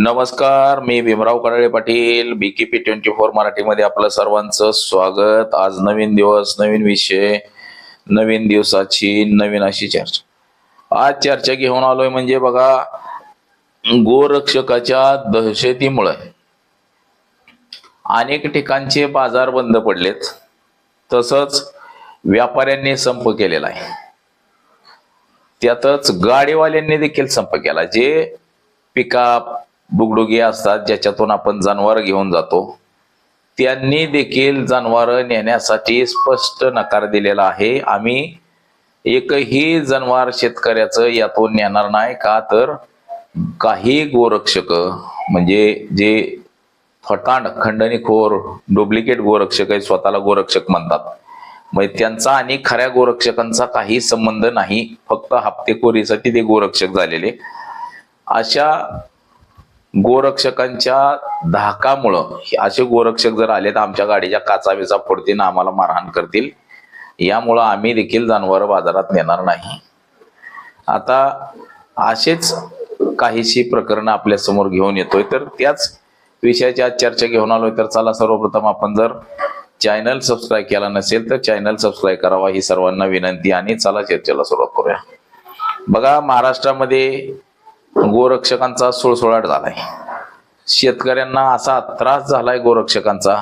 नमस्कार मी Bhimrao Kadale Patil BKP twenty four मराठीमध्ये आपलं सर्वांचं स्वागत. आज नवीन दिवस नवीन विषय नवीन दिवसाची नवीन अशी चर्चा. आज चर्चा घेऊन आलोय म्हणजे बघा गोरक्षकाच्या दहशतीमुळे अनेक ठिकाणचे बाजार बंद पडलेत. तसंच व्यापाऱ्यांनी संप केलेला आहे. त्यातच गाडीवाल्यांनी देखील संप केला. जे पिकअप बुगडुगी असतात ज्याच्यातून आपण जनावर घेऊन जातो. त्यांनी देखील जनावर नेण्यासाठी स्पष्ट नकार दिलेला आहे. आम्ही एकही जनावर शेतकऱ्याचं यातून नेणार नाही का? तर काही गोरक्षक म्हणजे जे फटाण खंडणीखोर डुप्लिकेट गोरक्षक आहे स्वतःला गोरक्षक म्हणतात. म्हणजे त्यांचा आणि खऱ्या गोरक्षकांचा काही संबंध नाही. फक्त हप्तेखोरीसाठी ते गोरक्षक झालेले. अशा गोरक्षकांच्या धाकामुळं हे असे गोरक्षक जर आले तर आमच्या गाडीच्या काचा बिचा फोडतील आम्हाला मारहाण करतील. यामुळं आम्ही देखील जनावर बाजारात नेणार नाही. आता असेच काहीशी प्रकरणं आपल्यासमोर घेऊन येतोय तर त्याच विषयाची आज चर्चा घेऊन आलोय. तर चला सर्वप्रथम आपण जर चॅनल सबस्क्राईब केला नसेल तर चॅनल सबस्क्राईब करावा ही सर्वांना विनंती. आणि चला चर्चेला सुरुवात करूया. बघा महाराष्ट्रामध्ये गोरक्षकांचा सुळसुळाट झालाय. शेतकऱ्यांना असा त्रास झालाय गोरक्षकांचा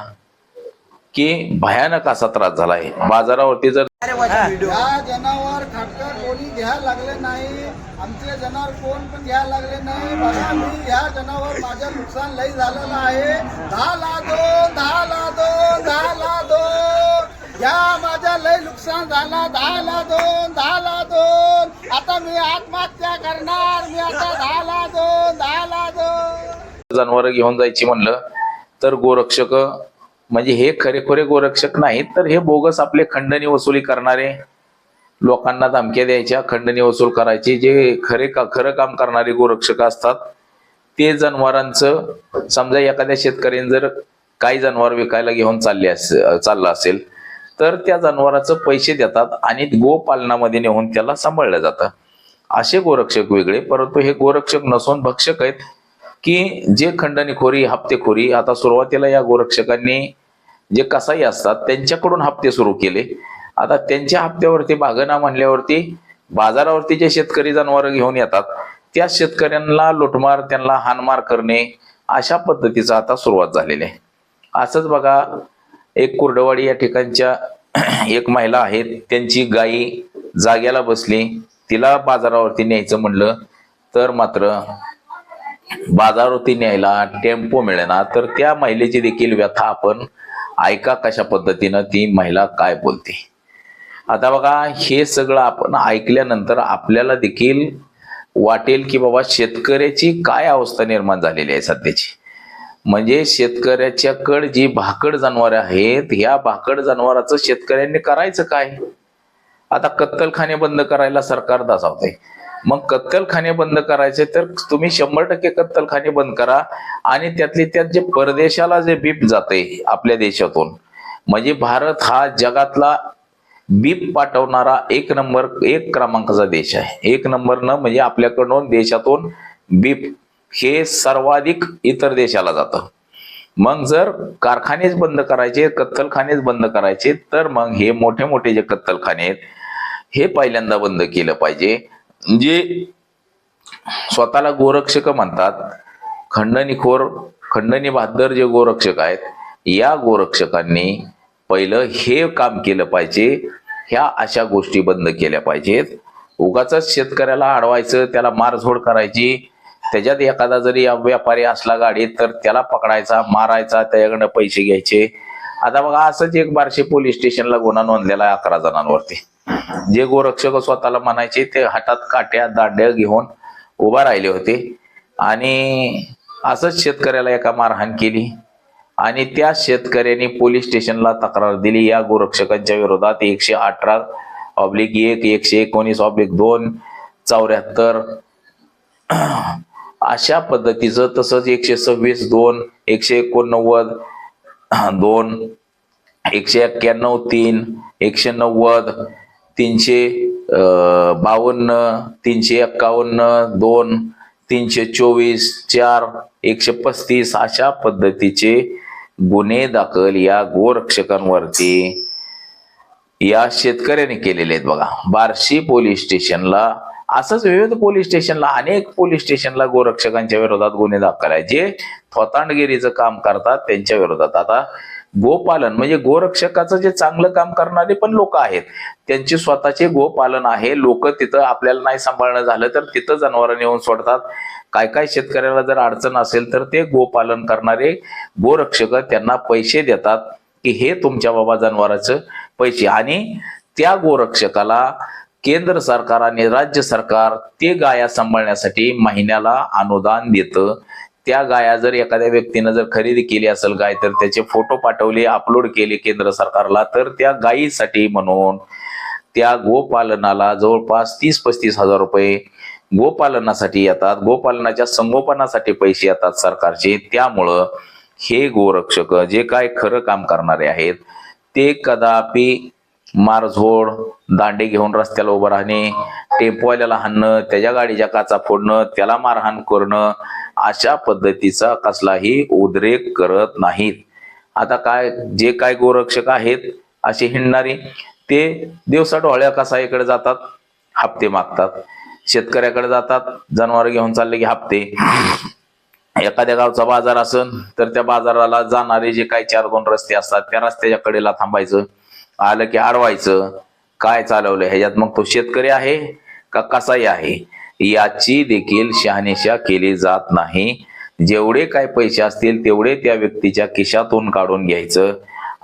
की भयानक असा त्रास झालाय. बाजारावरती जर या जनावर खाटकर कोणी घ्यायला लागले नाही. आमचे जनावर कोण पण घ्यायला लागले नाही. बघा मी ह्या जनावर माझं नुकसान लई झालेलं आहे. दहा ला दोन दहा ला दोन दहा ला दोन. या माझ्या लय नुकसान झाला. दहाला दोन दहाला दोन. आता मी आत्महत्या करणार. मी आता दहाला दोन दहाला दोन. जनावर घेऊन जायची म्हणलं तर गोरक्षक म्हणजे हे खरेखुरे गोरक्षक नाहीत तर हे बोगस आपले खंडणी वसुली करणारे लोकांना धमक्या द्यायच्या खंडणी वसूल करायची जे खरे का खरं काम करणारे गोरक्षक असतात ते जनावरांचं समजा एखाद्या शेतकऱ्याने जर काही जनावर विकायला घेऊन चालले अस चाललं असेल तर त्या जनावराचं पैसे देतात आणि गोपालनामध्ये नेऊन त्याला सांभाळलं जातं. असे गोरक्षक वेगळे परंतु हे गोरक्षक नसून भक्षक आहेत की जे खंडणीखोरी हप्तेखोरी आता सुरुवातीला या गोरक्षकांनी जे कसाई असतात त्यांच्याकडून हप्ते सुरू केले. आता त्यांच्या हप्त्यावरती बागना म्हणल्यावरती बाजारावरती जे शेतकरी जनावर घेऊन येतात त्या शेतकऱ्यांना लुटमार त्यांना हानमार करणे अशा पद्धतीचा आता सुरुवात झालेली आहे. असंच बघा एक कुर्डवाडी या ठिकाणच्या एक महिला आहेत त्यांची गाई जाग्याला बसली. तिला बाजारावरती न्यायचं म्हणलं तर मात्र बाजारावरती न्यायला टेम्पो मिळेना. तर त्या महिलेची देखील व्यथा आपण ऐका कशा पद्धतीनं ती महिला काय बोलते. आता बघा हे सगळं आपण ऐकल्यानंतर आपल्याला देखील वाटेल की बाबा शेतकऱ्याची काय अवस्था निर्माण झालेली आहे सध्याची. म्हणजे शेतकऱ्याच्याकडे जी भाकड जनावरे आहेत ह्या भाकड जनावराचं शेतकऱ्यांनी करायचं काय? आता कत्तलखाने बंद करायला सरकार दासावते मग कत्तलखाने बंद करायचे तर तुम्ही शंभर टक्के कत्तलखाने बंद करा. आणि त्यातली त्यात जे परदेशाला जे बीप जाते आपल्या देशातून म्हणजे भारत हा जगातला बीप पाठवणारा एक नंबर एक क्रमांकाचा देश आहे. एक नंबर न म्हणजे आपल्याकडून देशातून बीप हे सर्वाधिक इतर देशाला जातं. मग जर कारखानेच बंद करायचे कत्तलखानेच बंद करायचे तर मग हे मोठे मोठे जे कत्तलखाने आहेत हे पहिल्यांदा बंद केलं पाहिजे. जे स्वतःला गोरक्षक म्हणतात खंडणीखोर खंडणी बहादर जे गोरक्षक आहेत या गोरक्षकांनी पहिलं हे काम केलं पाहिजे ह्या अशा गोष्टी बंद केल्या पाहिजेत. उगाच शेतकऱ्याला अडवायचं त्याला मारझोड करायची त्याच्यात एखादा जरी व्यापारी असला गाडीत तर त्याला पकडायचा मारायचा त्याच्याकडनं पैसे घ्यायचे. आता बघा असंच एक बारशे पोलीस स्टेशनला गुन्हा नोंदलेला आहे अकरा जणांवरती. जे गोरक्षक स्वतःला म्हणायचे ते हातात काट्या दांड्या घेऊन उभा राहिले होते. आणि असंच शेतकऱ्याला एका मारहाण केली. आणि त्या शेतकऱ्यांनी पोलीस स्टेशनला तक्रार दिली. या गोरक्षकांच्या विरोधात एकशे अठरा ऑब्लिक एक एकशे एकोणीस ऑब्लिक दोन चौऱ्याहत्तर अशा पद्धतीचं तसंच एकशे सव्वीस दोन एकशे एकोणनव्वद दोन एकशे एक्क्याण्णव तीन एकशे नव्वद तीनशे बावन्न तीनशे एक्कावन्न दोन तीनशे चोवीस चार एकशे पस्तीस अशा पद्धतीचे गुन्हे दाखल या गोरक्षकांवरती या शेतकऱ्याने केलेले आहेत बघा. बार्शी पोलीस स्टेशनला असंच विविध पोलीस स्टेशनला अनेक पोलीस स्टेशनला गोरक्षकांच्या विरोधात गुन्हे दाखल आहे जे थोतांडगिरीचं काम करतात त्यांच्या विरोधात. आता गोपालन म्हणजे गोरक्षकाचं जे चांगलं काम करणारे पण लोक आहेत. त्यांचे स्वतःचे गोपालन आहे. लोक तिथं आपल्याला नाही सांभाळणं झालं तर तिथं जनावरं नेऊन सोडतात. काय काय शेतकऱ्याला जर अडचण असेल तर ते गोपालन करणारे गोरक्षक त्यांना पैसे देतात की हे तुमच्या बाबा जनावराचं पैसे. आणि त्या गोरक्षकाला केंद्र सरकार आणि राज्य सरकार ते गाया सांभाळण्यासाठी महिन्याला अनुदान देतं. त्या गाया जर एखाद्या व्यक्तीनं जर खरेदी केली असेल गाय तर त्याचे फोटो पाठवले अपलोड केले केंद्र सरकारला तर त्या गायीसाठी म्हणून त्या गोपालनाला जवळपास तीस पस्तीस हजार रुपये गोपालनासाठी येतात. गोपालनाच्या संगोपनासाठी पैसे येतात सरकारचे. त्यामुळं हे गोरक्षक जे काय खरं काम करणारे आहेत ते कदापि मारझोड दांडे घेऊन रस्त्याला उभं राहणे टेम्पोवाल्याला हाणणं त्याच्या गाडीच्या काचा फोडणं त्याला मारहाण करणं अशा पद्धतीचा कसलाही उद्रेक करत नाहीत. आता काय जे काय गोरक्षक आहेत असे हिंडणारे ते दिवसा डोळ्या कसाईकडे जातात? हप्ते मागतात. शेतकऱ्याकडे जातात जनावर घेऊन चालले की हप्ते. एखाद्या गावचा बाजार असन तर त्या बाजाराला जाणारे जे काही चार दोन रस्ते असतात त्या रस्त्याच्या कडेला थांबायचं. आलं की अडवायचं काय चालवलं ह्याच्यात मग तो शेतकरी आहे का कसाही आहे? याची देखील शहानिशा केली जात नाही. जेवढे काय पैसे असतील तेवढे त्या व्यक्तीच्या खिशातून काढून घ्यायचं.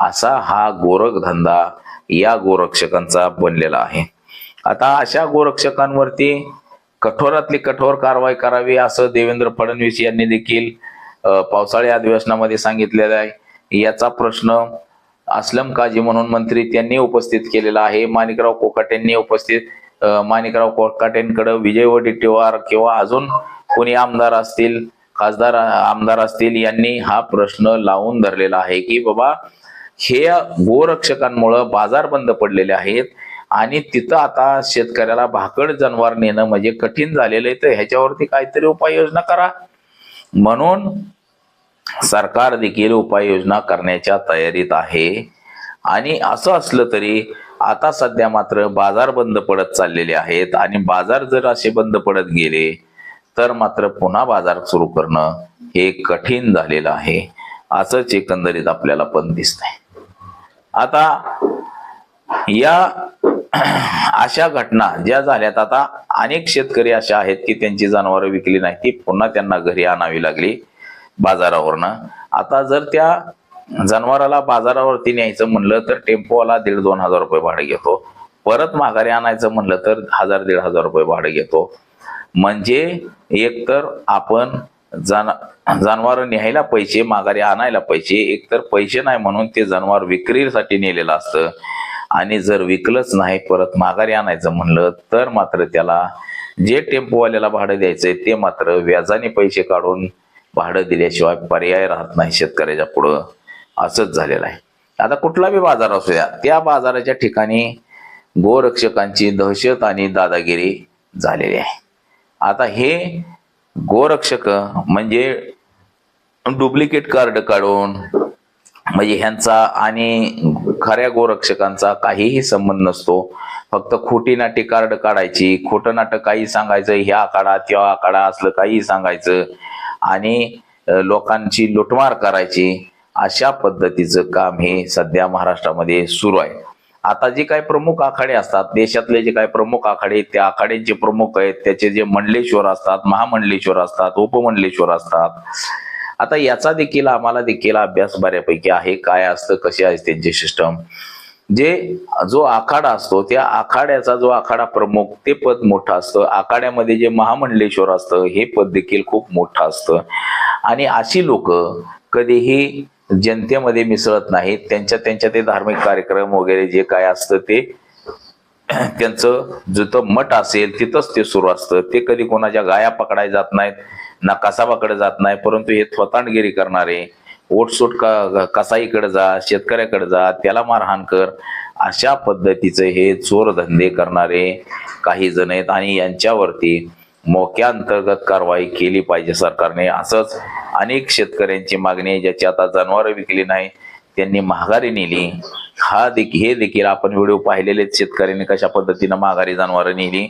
असा हा गोरखधंदा या गोरक्षकांचा बनलेला आहे. आता अशा गोरक्षकांवरती कठोरातली कठोर कारवाई करावी असं देवेंद्र फडणवीस यांनी देखील पावसाळी अधिवेशनामध्ये सांगितलेलं आहे. याचा प्रश्न असलम काजी म्हणून मंत्री त्यांनी उपस्थित केलेला आहे. माणिकराव कोकाटेंनी उपस्थित माणिकराव कोकाटेंकडे विजय वडेट्टीवार किंवा अजून कोणी आमदार असतील खासदार आमदार असतील यांनी हा प्रश्न लावून धरलेला आहे की बाबा हे गोरक्षकांमुळं बाजार बंद पडलेले आहेत आणि तिथं आता शेतकऱ्याला भाकड जनावर नेणं म्हणजे कठीण झालेलं आहे. तर ह्याच्यावरती काहीतरी उपाययोजना करा. म्हणून सरकार देखील उपाययोजना करण्याच्या तयारीत आहे. आणि असं असलं तरी आता सध्या मात्र बाजार बंद पडत चाललेले आहेत. आणि बाजार जर असे बंद पडत गेले तर मात्र पुन्हा बाजार सुरू करणं हे कठीण झालेलं आहे. असंच एकंदरीत आपल्याला पण दिसतंय. आता या अशा घटना ज्या झाल्यात आता अनेक शेतकरी अशा आहेत की त्यांची जनावरं विकली नाही ती पुन्हा त्यांना घरी आणावी लागली. बाजारावरनं. आता जर त्या जनावराला बाजारावरती न्यायचं म्हणलं तर टेम्पोवाला दीड दोन हजार रुपये भाडं घेतो. परत माघारी आणायचं म्हणलं तर हजार दीड हजार रुपये भाडं घेतो. म्हणजे एकतर आपण जन जनावर न्यायला पैसे माघारी आणायला पैसे एकतर पैसे नाही म्हणून ते जनावर विक्रीसाठी नेलेलं असतं. आणि जर विकलंच नाही परत माघारी आणायचं म्हणलं तर मात्र त्याला जे टेम्पोवाल्याला भाडं द्यायचंय ते मात्र व्याजाने पैसे काढून भाडं दिल्याशिवाय पर्याय राहत नाही शेतकऱ्याच्या पुढं. असंच झालेलं आहे. आता कुठला बी बाजार असू द्या त्या बाजाराच्या ठिकाणी गोरक्षकांची दहशत आणि दादागिरी झालेली आहे. आता हे गोरक्षक म्हणजे डुप्लिकेट कार्ड काढून म्हणजे ह्यांचा आणि खऱ्या गोरक्षकांचा काहीही संबंध नसतो. फक्त खोटी नाटी कार्ड काढायची खोटं नाटक काही सांगायचं ह्या आखाडा त्या आकाडा असलं काही सांगायचं. आणि लोकांची लुटमार करायची अशा पद्धतीचं काम हे सध्या महाराष्ट्रामध्ये सुरू आहे. आता जे काही प्रमुख आखाडे असतात देशातले जे काही प्रमुख आखाडे त्या आखाड्यांचे प्रमुख आहेत त्याचे जे मंडलेश्वर असतात महामंडलेश्वर असतात उपमंडलेश्वर असतात. आता याचा देखील आम्हाला देखील अभ्यास बऱ्यापैकी आहे काय असतं कशी आहे त्यांची सिस्टम जे जो आखाडा असतो त्या आखाड्याचा जो आखाडा प्रमुख ते पद मोठं असतं. आखाड्यामध्ये जे महामंडलेश्वर असतं हे पद देखील खूप मोठं असतं. आणि अशी लोक कधीही जनतेमध्ये मिसळत नाहीत. त्यांच्या त्यांच्या ते धार्मिक कार्यक्रम वगैरे जे काय असतं ते त्यांचं जिथं मठ असेल तिथंच ते सुरू असतं. ते कधी कोणाच्या गाया पकडाय जात नाहीत ना कसाबाकडे जात नाही परंतु हे थोतांडगिरी करणारे ओटसोट का कसाईकडे जा शेतकऱ्याकडे जा त्याला मारहाण कर. अशा पद्धतीचे हे चोरधंदे करणारे काही जण आहेत आणि यांच्यावरती मोक्या अंतर्गत कारवाई केली पाहिजे सरकारने. असंच अनेक शेतकऱ्यांची मागणी आहे ज्याची आता जनावरं विकली नाही त्यांनी माघारी नेली. हा देखील हे देखील आपण व्हिडिओ पाहिलेले आहेत शेतकऱ्यांनी कशा पद्धतीनं माघारी जनावरं नेली.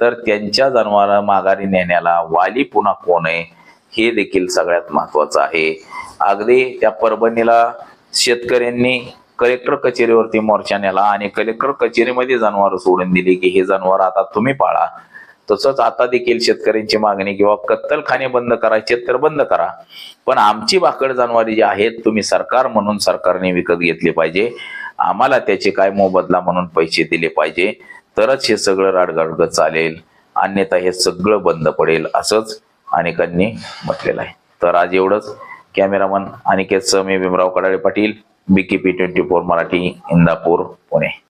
तर त्यांच्या जनावरं माघारी नेण्याला वाली पुन्हा कोण आहे? हे देखील सगळ्यात महत्वाचं आहे. अगदी त्या परभणीला शेतकऱ्यांनी कलेक्टर कचेरीवरती मोर्चा नेला आणि कलेक्टर कचेरीमध्ये जनावर सोडून दिली की हे जनावर आता तुम्ही पाळा. तसंच आता देखील शेतकऱ्यांची मागणी किंवा कत्तलखाने बंद करायचे तर बंद करा. पण आमची भाकड जनावरे जी आहेत तुम्ही सरकार म्हणून सरकारने विकत घेतली पाहिजे. आम्हाला त्याचे काय मोबदला म्हणून पैसे दिले पाहिजे. तरच हे सगळं राडगाडगं चालेल. अन्यथा हे सगळं बंद पडेल असंच अनेकांनी म्हटलेलं आहे. तर आज एवढंच. कॅमेरामन अनिकेत मी Bhimrao Kadale Patil BKP twenty four Marathi Indapur Pune.